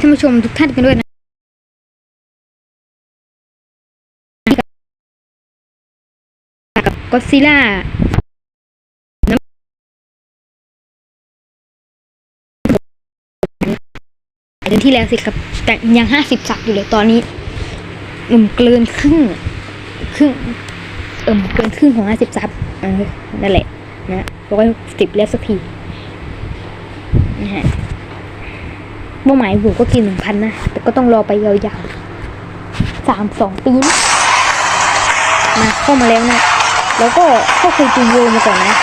ท่านผู้ชมทุกท่านกันด้วยนะกับก็ซิล่าเดือนที่แล้วสิครับ แต่ยังห้าสิบสักอยู่เลยตอนนี้อืมเกินครึ่งครึ่งเอิ่มเกินครึ่งของห้าสิบซับนั่นแหละนะร้อยสิบแล้วสักทีนะฮะ เป้าหมายผมก็กินหนึ่งพันนะ แต่ก็ต้องรอไปยาวๆสามสองปีนะมาเข้ามาแล้วนะ แล้วก็ก็เคยจูโยมาก่อนนะ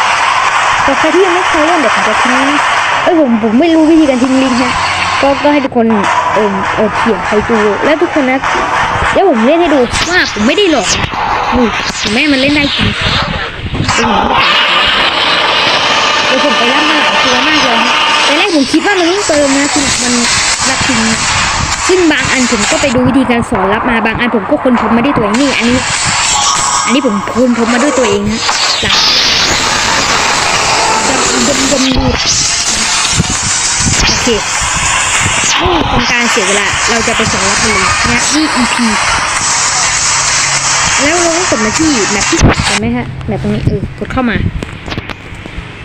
แต่ใครที่ยังไม่เคยเล่นเดี๋ยวผมจะทิ้งเอ้ยผมผมไม่รู้วิธีการทิ้งลิงนะก็ก็ให้ทุกคนเออเออเขียนใครจูโยแล้วทุกคนนะแล้วผมเล่นให้ดูว่าผมไม่ได้หลอกนะนี่แม่มันเล่นได้จริงเดี๋ยวผมไปรับมาหลายตัวมา นแรกผมคิดว่ามันต้องเติมนะคือมันรับจริงซึ่งบางอันผมก็ไปดูวิธีการสอนรับมาบางอันผมก็คนพบมาด้วยตัวเองนี่อันนี้ อันนี้ผมคนพบมาด้วยตัวเองนะจากดมดมดูโอเคไม่มีเป็นการเสียเวลาเราจะไปสอนรับมันเลยนะนี่ EP แล้วเราก็กดมาที่แมปที่สองเห็นไหมฮะแมปตรงนี้เออกดเข้ามา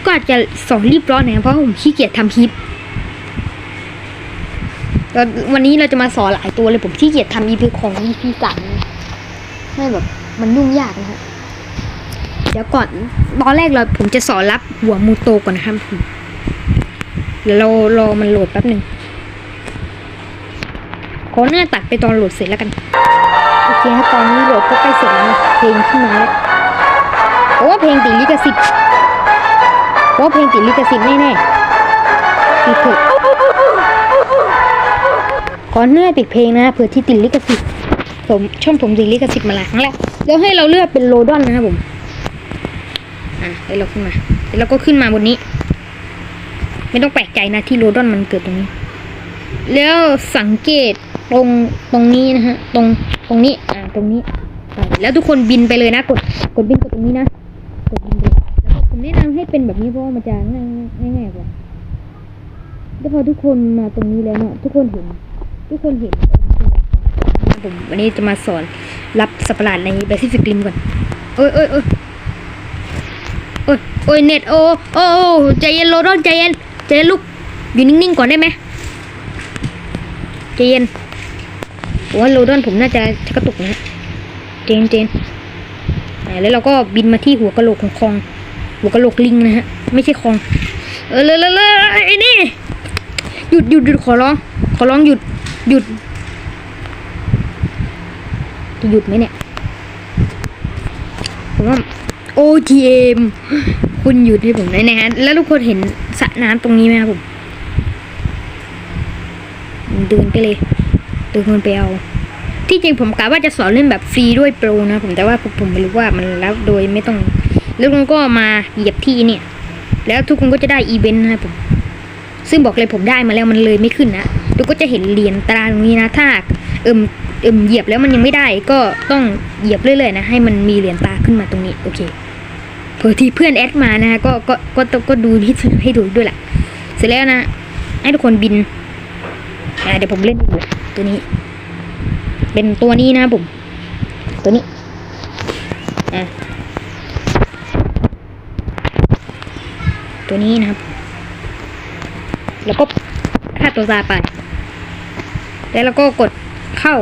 ก็อาจจะสอนรีบร้อนหน่อยเพราะผมขี้เกียจทำคลิปแล้ววันนี้เราจะมาสอนหลายตัวเลยผมขี้เกียจทำ EP ของ EP สามไม่แบบมันยุ่งยากนะฮะเดี๋ยวก่อนตอนแรกเราผมจะสอนรับหัวมูโตก่อนนะครับผมเดี๋ยวเรารอมันโหลดแป๊บหนึ่งขอหน้าตัดไปตอนโหลดเสร็จแล้วกันโอเคฮะตอนนี้โหลดก็ใกล้เสร็จแล้วเพลงขึ้นมาแล้วเพราะว่าเพลงติดลิขสิทธิ์ ว่าเพลงติดลิขสิทธิ์แน่ๆปิดเถอะขอเนื่อยปิดเพลงนะเผื่อที่ติดลิขสิทธิ์ผมช่องผมติดลิขสิทธิ์มาหลายครั้งแล้วเดี๋ยวให้เราเลือกเป็นโลดอนนะครับผมอะให้เราขึ้นมาแล้วก็ขึ้นมาบนนี้ ไม่ต้องแปลกใจนะที่โลดอนมันเกิดตรงนี้ แล้วสังเกตตรงตรงนี้นะฮะตรงตรงนี้อ่าตรงนี้แล้วทุกคนบินไปเลยนะ กดกดบินกดตรงนี้นะกดบินไปแล้วก็ผม แนะนำให้เป็นแบบนี้เพราะว่ามันจะง่ายง่ายกว่าแล้วพอทุกคนมาตรงนี้แล้วเนี่ยทุกคนเห็น ทุกคนเห็นผมวันนี้จะมาสอนรับสัตว์ปหลาดในแปซิฟิกริมก่อนโอ้ยโอ้ยโอ้ยโอ้ยโอ้ยเน็ตโอ้โอ้ใจเย็นโลดอนใจเย็นใจเย็นลูกอยู่นิ่งๆก่อนได้ไหมใจเย็นผมว่าโลดอนผมน่าจะกระตุกนะเจนเจนแล้วเราก็บินมาที่หัวกะโหลกของคอง หัวกะโหลกลิงนะฮะ ไม่ใช่คอง เออเลยเลยไอ้นี่ หยุดหยุดหยุดขอร้อง ขอร้องหยุด หยุดจะหยุดไหมเนี่ยผมว่า OTM คุณหยุดให้ผมได้นะฮะ แล้วทุกคนเห็นสระน้ำตรงนี้ไหมครับผมเดินไปเลยเดินคนไปเอา ที่จริงผมกะว่าจะสอนเล่นแบบฟรีด้วยโปรนะผมแต่ว่าผมผมไม่รู้ว่ามันแล้วโดยไม่ต้อง แล้วคุณก็มาเหยียบที่เนี่ย แล้วทุกคนก็จะได้อีเวนต์นะครับผม ซึ่งบอกเลยผมได้มาแล้วมันเลยไม่ขึ้นนะทุกก็จะเห็นเหรียญตราตรงนี้นะถ้าเอิมเอิมเหยียบแล้วมันยังไม่ได้ ก็ต้องเหยียบเรื่อยๆนะให้มันมีเหรียญตาขึ้นมาตรงนี้โอเคเผื่อที่เพื่อนแอดมานะก็ก็ก็ก็ก็ดูที่ให้ดูด้วยแหละเสร็จแล้วนะ ให้ทุกคนบินอ่าเดี๋ยวผมเล่นดูตัวนี้ เป็นตัวนี้นะผม ตัวนี้อ่า ตัวนี้นะครับ แล้วก็ฆ่าตัวตายไป แล้วเราก็กดเข้า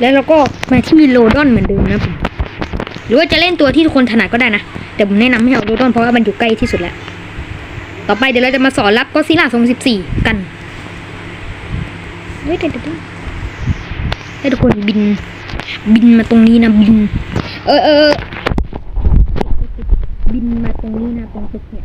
แล้วเราก็มาที่โลดอนเหมือนเดิมนะผมหรือว่าจะเล่นตัวที่ทุกคนถนัดก็ได้นะ แต่ผมแนะนำให้เอาโลดอนเพราะว่ามันอยู่ใกล้ที่สุดแล้ว ต่อไปเดี๋ยวเราจะมาสอนรับก็ซิล่า2014กันเฮ้ยเดี๋ยวเดี๋ยวเดี๋ยวให้ทุกคนบิน บินมาตรงนี้นะบิน เออเออเออบินมาตรงนี้นะตรงตึกเนี่ย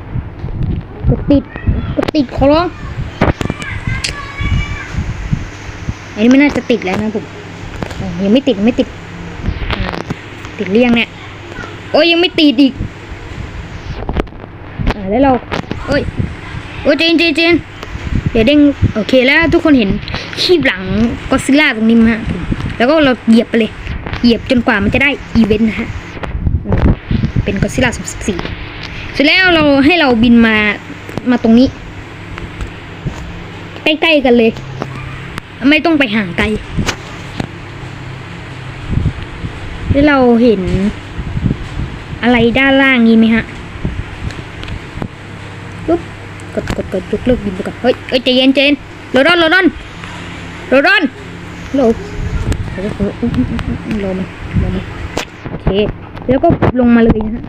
กดติดกดติดขอร้องอันนี้ไม่น่าจะติดแล้วนะผมยังไม่ติดไม่ติด ติดเรียงเนี่ยโอ้ยยังไม่ติดอีกอ่าแล้วเราโอ้ยโอ้ยเจนเจนเจนเดี๋ยวเด้งโอเคแล้วทุกคนเห็นขีบหลังก็ซิล่าตรงนี้ไหมฮะผมแล้วก็เราเหยียบไปเลย เหยียบจนกว่ามันจะได้อีเวนต์นะฮะเป็นก็ซิล่าสองสิบสี่เสร็จแล้วเราให้เราบินมา มาตรงนี้ ใกล้ๆกันเลย ไม่ต้องไปห่างไกลแล้วเราเห็นอะไรด้านล่างนี้ไหมฮะปุ๊บกดกดกดยกเลิกบินไปก่อนเฮ้ยเฮ้ยใจเย็นเจนโรดอนโรดอนโรดอนโลโอ้โหอุ๊ยอุ๊ยอุ๊ยอุ๊ยรอมันรอมันโอเค แล้วก็ลงมาเลยนะฮะ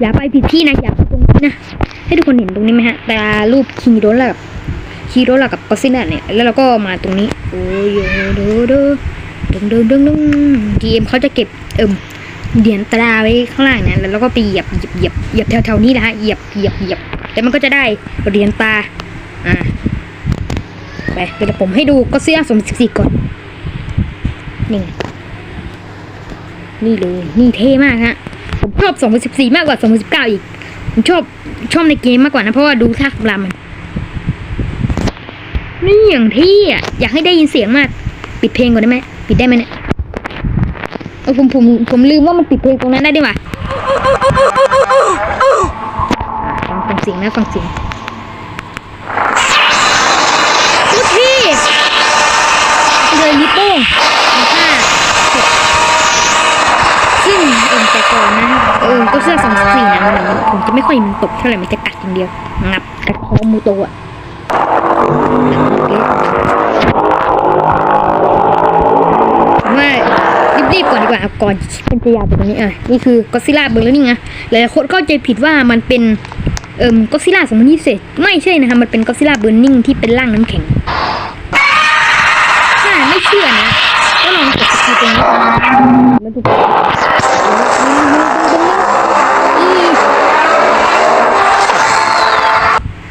อย่าไปผิดที่นะ อย่าไปตรงนี้นะ ให้ทุกคนเห็นตรงนี้ไหมฮะแต่รูปคิงโดนแล้วกับคีโดนแล้วกับกอซิล่าเนี่ย แล้วเราก็มาตรงนี้ โอ้ยโดโดดึงดึงดึงดึงดีเอ็มเขาจะเก็บเอิ่มเหรียญตราไว้ข้างล่างนี่ยแล้วเราก็ไปเหยียบเหยียบเหยียบเหยียบแถวๆนี้นะฮะเหยียบเหยียบเหยียบแล้วมันก็จะได้เหรียญตาอ่าไปเดี๋ยวผมให้ดูก็เสื้อสมสิบสี่ก่อนนี่ไงนี่เลยนี่เท่มากฮะผมชอบสองพันสิบสี่มากกว่าสองพันสิบเก้าอีก ผมชอบชอบในเกมมากกว่านะ เพราะว่าดูท่าคำรามันนี่อย่างที่อะอยากให้ได้ยินเสียงมาก ปิดเพลงก่อนได้ไหมปิดได้ไหมเนี่ยเออผมผมผมลืมว่ามันปิดเพลงตรงนั้นได้ด้วยว่ะฟังฟังเสียงนะฟังเสียงพี่เลยลิปโป้งห้าซึ่ง เอ็มแต่ก่อนนะเออก็เสื้อสองสี่นะมันผมจะไม่ค่อยมันตกเท่าไหร่มันจะกัดอย่างเดียว งับกัดคอมูโตะมว่ารีบๆก่อนดีกว่าเอาก่อนเป็นจะยาวไปตรงนี้อะนี่คือก็ซิล่าเบอร์แล้วนี่ไงหลายคนเข้าใจผิดว่ามันเป็นเอ่มก็ซิล่าสองพันยี่สิบไม่ใช่นะคะมันเป็นก็ซิล่าเบอร์นิ่งที่เป็นร่างน้ำแข็งถ้าไม่เชื่อนะก็ลองกดสกิลตรงนี้แล้วดู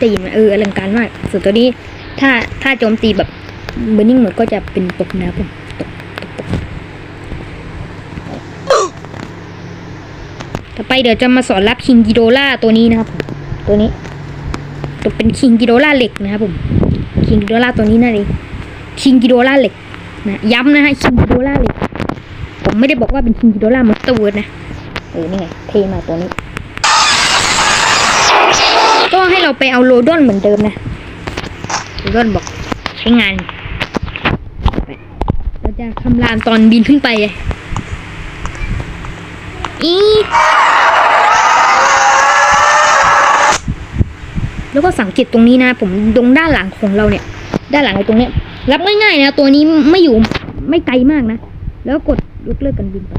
ได้ยินไหมเอออลังการมาก ส่วนตัวนี้ถ้าถ้าโจมตีแบบเบอร์นิ่งหมดก็จะเป็นตกนะผมตกตกตกต่อไปเดี๋ยวจะมาสอนรับคิงกิโดล่าตัวนี้นะครับผมตัวนี้ตัวเป็นคิงกิโดล่าเหล็กนะครับผมคิงกิโดล่าตัวนี้นั่นเองคิงกิโดล่าเหล็กนะย้ำนะฮะคิงกิโดล่าเหล็กผมไม่ได้บอกว่าเป็นคิงกิโดล่ามอนสเตอร์เวิร์ดนะเออนี่ไงเทมาตัวนี้ เราไปเอาโลดอนเหมือนเดิมนะโลดอนบอกใช้งาน เราจะคำรามตอนบินขึ้นไปอีแล้วก็สังเกตตรงนี้นะ ผมตรงด้านหลังของเราเนี่ย ด้านหลังไอ้ตรงเนี้ย รับง่ายๆนะ ตัวนี้ไม่อยู่ไม่ไกลมากนะ แล้วกดยกเลิกกันบินไป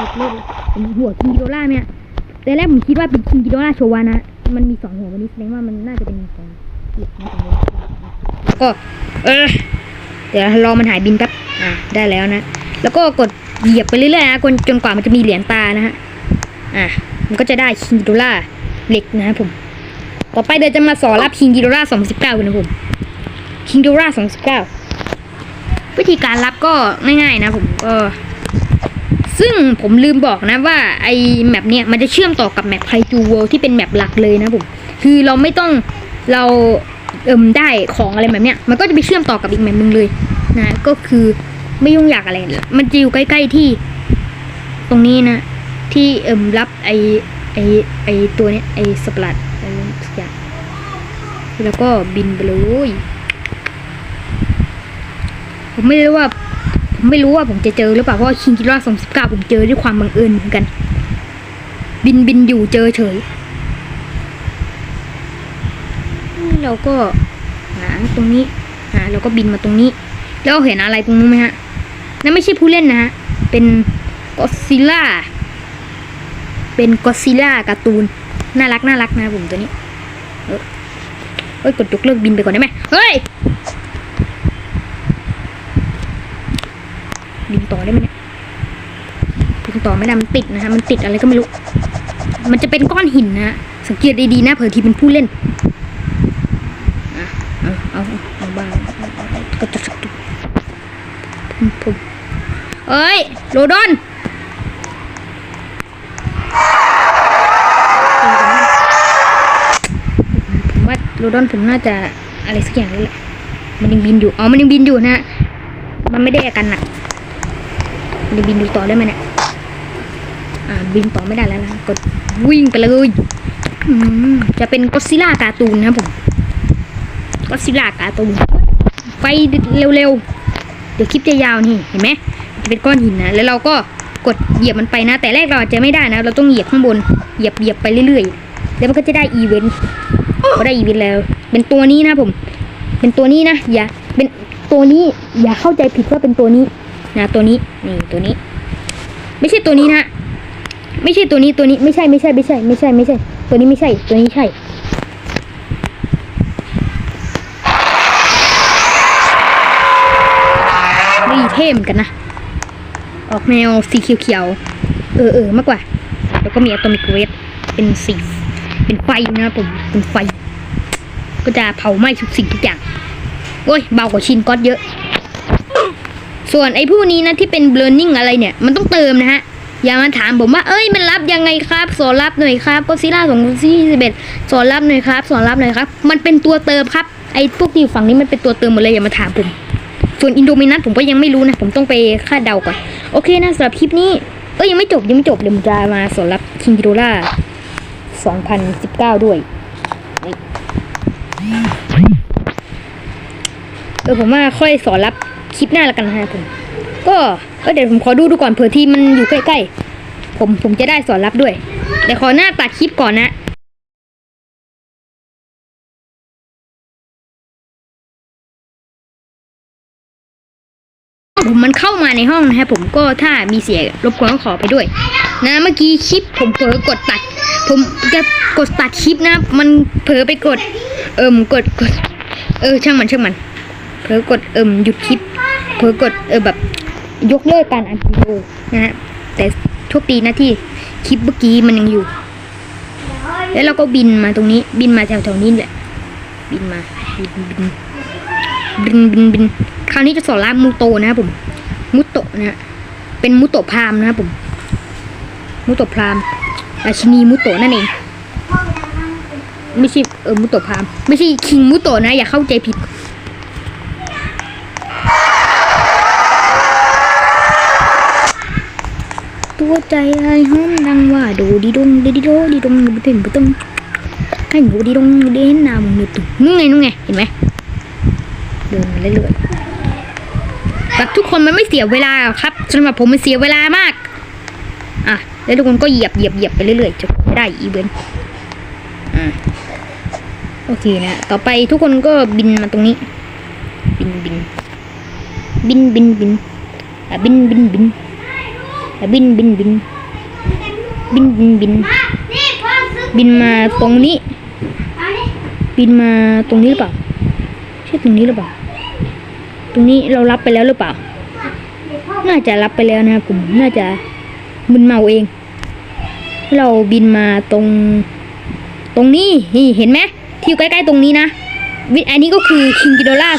ยกเลิกหัวคิงกิโดล่าเนี่ย แต่แรกผมคิดว่าเป็นคิงกิโดล่าโชวานะ มันมีสองหัววันนี้แสดงว่ามันน่าจะเป็นของเหล็กตรงนี้ก็ เออเดี๋ยวรอมันหายบินแป๊บอ่าได้แล้วนะ แล้วก็กดเหยียบไปเรื่อยๆนะจนจนกว่ามันจะมีเหรียญตานะฮะ อะ มันก็จะได้คิงกิโดล่าเหล็กนะผม ต่อไปเดี๋ยวจะมาสอนรับคิงกิโดล่า2019กันนะผม คิงกิโดล่า2019วิธีการรับก็ง่ายๆนะผมก็ ซึ่งผมลืมบอกนะว่าไอ้แมปเนี้ยมันจะเชื่อมต่อกับแมปไคจูเวิลที่เป็นแมปหลักเลยนะผมคือเราไม่ต้องเราเอิมได้ของอะไรแบบเนี้ยมันก็จะไปเชื่อมต่อกับอีกแมปหนึงเลยนะก็คือไม่ยุ่งยากอะไรมันจะอยู่ใกล้ ๆที่ ตรงนี้นะ ที่เอิมรับไอไอไอตัวเนี้ยไอสปลัดอะไรสักอย่างแล้วก็บินไปเลยผมไม่รู้ว่า ไม่รู้ว่าผมจะเจอหรือเปล่าเพราะคิงกิล่าสองสิบเก้าผมเจอด้วยความบังเอิญเหมือนกัน บินบินอยู่เจอเฉย เราก็หาตรงนี้หาเราก็บินมาตรงนี้ แล้วเห็นอะไรตรงนู้นไหมฮะนั่นไม่ใช่ผู้เล่นนะฮะเป็นก็ซิล่าเป็นก็ซิล่าการ์ตูนน่ารักน่ารักนะผมตัวนี้เออเฮ้ยกดยกเลิกบินไปก่อนได้ไหมเฮ้ย บินต่อได้ไหมเนี่ย บิน ต่อไม่ได้มันติดนะฮะมันติดอะไรก็ไม่รู้ มันจะเป็นก้อนหินนะสังเกตดีๆนะเผื่อทีเป็นผู้เล่นอะเอาเอาเอาบ้างผมเอ้ยโรดอนผมว่าโรดอนผมน่าจะอะไรสักอย่างนี่แหละมันยังบินอยู่ อ๋อ มันยังบินอยู่นะ มันไม่ได้อากันหนักมันยังบินอยู่ต่อได้ไหมเนี่ย บินต่อไม่ได้แล้วนะกดวิ่งไปเลยจะเป็นก็ซิล่าการ์ตูนนะผมก็ซิล่าการ์ตูนไปเร็วๆ เดี๋ยวคลิปจะยาวนี่เห็นไหมจะเป็นก้อนหินนะแล้วเราก็กดเหยียบมันไปนะ แต่แรกเราอาจจะไม่ได้นะ เราต้องเหยียบข้างบนเหยียบเหยียบไปเรื่อยๆ แล้วมันก็จะได้อีเวนต์ก็ได้อีเวนต์แล้ว เป็นตัวนี้นะผม เป็นตัวนี้นะอย่าเป็นตัวนี้อย่าเข้าใจผิดว่าเป็นตัวนี้นะตัวนี้นี่ตัวนี้ ไม่ใช่ตัวนี้นะ ไม่ใช่ตัวนี้ตัวนี้ไม่ใช่ไม่ใช่ไม่ใช่ไม่ใช่ไม่ใช่ ตัวนี้ไม่ใช่ตัวนี้ใช่ นี่เท่มกันนะ ออกแนวสีเขียวๆเออเออมากกว่า แล้วก็มีอะตอมิกเรดเป็นสีเป็นไฟนะครับผมเป็นไฟ ก็จะเผาไหม้ทุกสิ่งทุกอย่างโอ้ยเบากว่าชินก็อตเยอะ ส่วนไอ้ผู้นี้นะที่เป็น burning อะไรเนี่ย มันต้องเติมนะฮะ อย่ามาถามผมว่า เอ้ย มันรับยังไงครับ สอนรับหน่อยครับก็ซิล่าสองสี่สิบเอ็ดสอนรับหน่อยครับ สอนรับหน่อยครับ มันเป็นตัวเติมครับ ไอ้พวกที่อยู่ฝั่งนี้มันเป็นตัวเติมหมดเลยอย่ามาถามผม ส่วนอินโดมินัสผมก็ยังไม่รู้นะ ผมต้องไปคาดเดาก่อน โอเคนะสำหรับคลิปนี้ เอ้ยยังไม่จบยังไม่จบเดี๋ยวผมจะมาสอนรับคิงกิโดล่า2019ด้วยเออผมว่าค่อยสอนรับคลิปหน้าแล้วกันนะฮะผม ก็ ก็เดี๋ยวผมขอดูดูก่อนเผื่อที่มันอยู่ใกล้ๆ ผมผมจะได้สอนรับด้วย เดี๋ยวขอหน้าตัดคลิปก่อนนะผมมันเข้ามาในห้องนะครับผมก็ถ้ามีเสียงรบกวนก็ขอไปด้วย นะเมื่อกี้คลิปผมเผลอกดตัด ผมจะกดตัดคลิปนะ มันเผลอไปกด เอิมกดกด เออช่างมันช่างมันเผลอกดเอิมหยุดคลิปเผลอกดเออแบบ ยกเลิกการอัดวิดีโอนะฮะแต่โชคดีนะที่คลิปเมื่อกี้มันยังอยู่ แล้วเราก็บินมาตรงนี้ บินมาแถวๆนี้แหละ บินมาบินบินบินบินบินคราวนี้จะสอนรามูโตนะครับผม มุโตะนะเป็นมุโตะพรามนะครับผม มุโตะพรามราชินีมุโตะนั่นเอง ไม่ใช่เออมุโตะพรามไม่ใช่คิงมุโตะนะ อย่าเข้าใจผิด ใจไอ้ห้อมดังว่าโดดีดงดีดีโดดีดงบุตึงบุตึงให้หนูดีดงดีเห็นน้ามึงหนูตึงนู่นไงนู่นไงเห็นไหมเดินเรื่อยๆแบบทุกคนมันไม่เสียเวลาครับสำหรับผมมันเสียเวลามากอะแล้วทุกคนก็เหยียบเหยียบเหยียบไปเรื่อยๆจนได้อีเวนต์อ่าโอเคนะต่อไปทุกคนก็บินมาตรงนี้ บินบินบินบินบินอะบินบินบิน บินบินบินบินบินบินบินมาตรงนี้ บินมาตรงนี้หรือเปล่าใช่ตรงนี้หรือเปล่า ตรงนี้เรารับไปแล้วหรือเปล่า น่าจะรับไปแล้วนะครับผมน่าจะมึนเมาเอง เราบินมาตรง ตรงนี้นี่เห็นไหมที่อยู่ใกล้ๆตรงนี้นะวิอันนี้ก็คือคิงกิโดล่า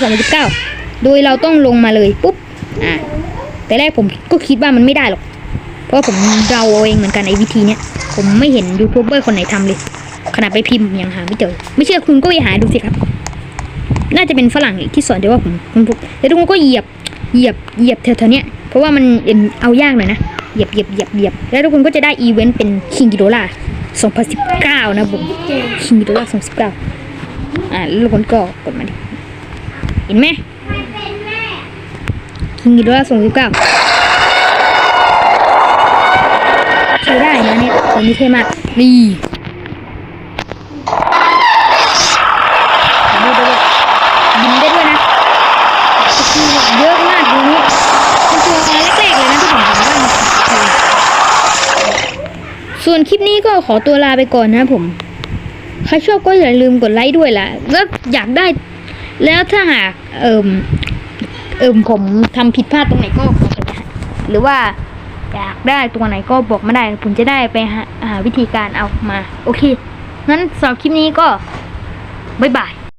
2019 โดยเราต้องลงมาเลยปุ๊บอ่าแต่แรกผมก็คิดว่ามันไม่ได้หรอก เพราะผมเดาเอาเองเหมือนกันไอ้วิธีเนี้ย ผมไม่เห็นยูทูบเบอร์คนไหนทำเลย ขนาดไปพิมพ์ยังหาไม่เจอ ไม่เชื่อคุณก็ไปหาดูสิครับ น่าจะเป็นฝรั่งที่สอนเดี๋ยวว่าผมผมผมแล้วทุกคนก็เหยียบ เหยียบ เหยียบแถวๆเนี้ย เพราะว่ามันเอ็มเอายากหน่อยนะ เหยียบเหยียบเหยียบเหยียบ แล้วทุกคนก็จะได้อีเวนต์เป็นคิงกิโดล่า2019 นะผมคิงกิโดล่า2019 อ่าแล้วทุกคนก็กดมาดิ เห็นไหมคิงกิโดล่า2019ใช้ได้นะเนี่ยตัวนี้เท่มากนี่ดูด้วยบินได้ด้วยนะสกิลเยอะมากดูนี่มันตัวแรกๆเลยนะที่ผมเห็นว่ามันส่วนคลิปนี้ก็ขอตัวลาไปก่อนนะผม ใครชอบก็อย่าลืมกดไลค์ด้วยล่ะ แล้วอยากได้ แล้วถ้าหากเอิมเอิมผมทำผิดพลาดตรงไหนก็ขอไปนะหรือว่า อยากได้ตัวไหนก็บอกมาได้ ผมจะได้ไปหาวิธีการเอามา โอเคงั้นสำหรับคลิปนี้ก็บ๊ายบาย